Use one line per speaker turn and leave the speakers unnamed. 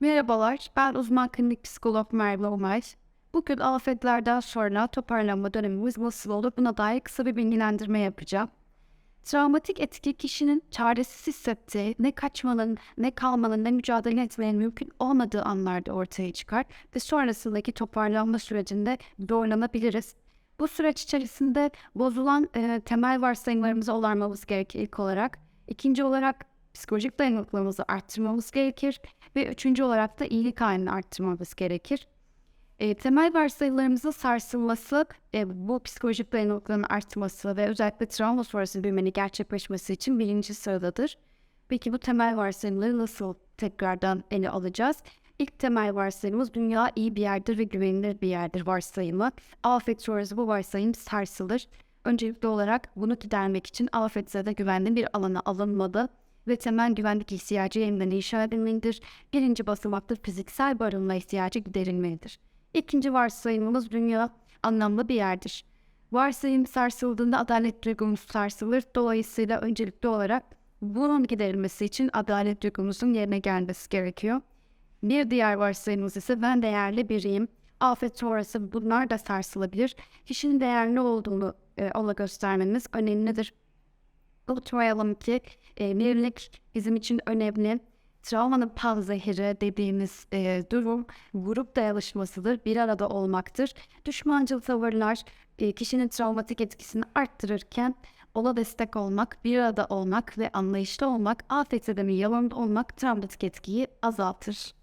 Merhabalar, ben uzman klinik psikolog Merve Umay. Bugün afetlerden sonra toparlanma dönemimiz nasıl olur buna dair kısa bir bilgilendirme yapacağım. Travmatik etki kişinin çaresiz hissettiği, ne kaçmanın, ne kalmanın, ne mücadele etmenin mümkün olmadığı anlarda ortaya çıkar ve sonrasındaki toparlanma sürecinde zorlanabiliriz. Bu süreç içerisinde bozulan e, temel varsayımlarımızı olarmamız gerekir ilk olarak. İkinci olarak psikolojik dayanıklılığımızı arttırmamız gerekir ve üçüncü olarak da iyilik halini arttırmamız gerekir. E, temel varsayılarımızın sarsılması, e, bu psikolojik dayanıklılığın artması ve özellikle travma sonrası büyümenin gerçekleşmesi için birinci sıradadır. Peki bu temel varsayımları nasıl tekrardan ele alacağız? İlk temel varsayımımız dünya iyi bir yerdir ve güvenilir bir yerdir varsayımı. Afet sonrası bu varsayım sarsılır. Öncelikli olarak bunu gidermek için afetzede güvenli bir alana alınmalı ve temel güvenlik ihtiyacı yeniden inşa edilmelidir. Birinci basamakta fiziksel barınma ihtiyacı giderilmelidir. İkinci varsayımımız dünya anlamlı bir yerdir. Varsayım sarsıldığında adalet duygumuz sarsılır. Dolayısıyla öncelikli olarak bunun giderilmesi için adalet duygumuzun yerine gelmesi gerekiyor. Bir diğer varsayımımız ise ben değerli biriyim. Afet sonrası bunlar da sarsılabilir. Kişinin değerli olduğunu e, ona göstermemiz önemlidir. Unutmayalım ki e, birlik bizim için önemli. Travmanın panzehiri dediğimiz e, durum grup dayanışmasıdır, bir arada olmaktır. Düşmancıl tavırlar e, kişinin travmatik etkisini arttırırken ona destek olmak, bir arada olmak ve anlayışlı olmak, afet zedenin yanında olmak travmatik etkiyi azaltır.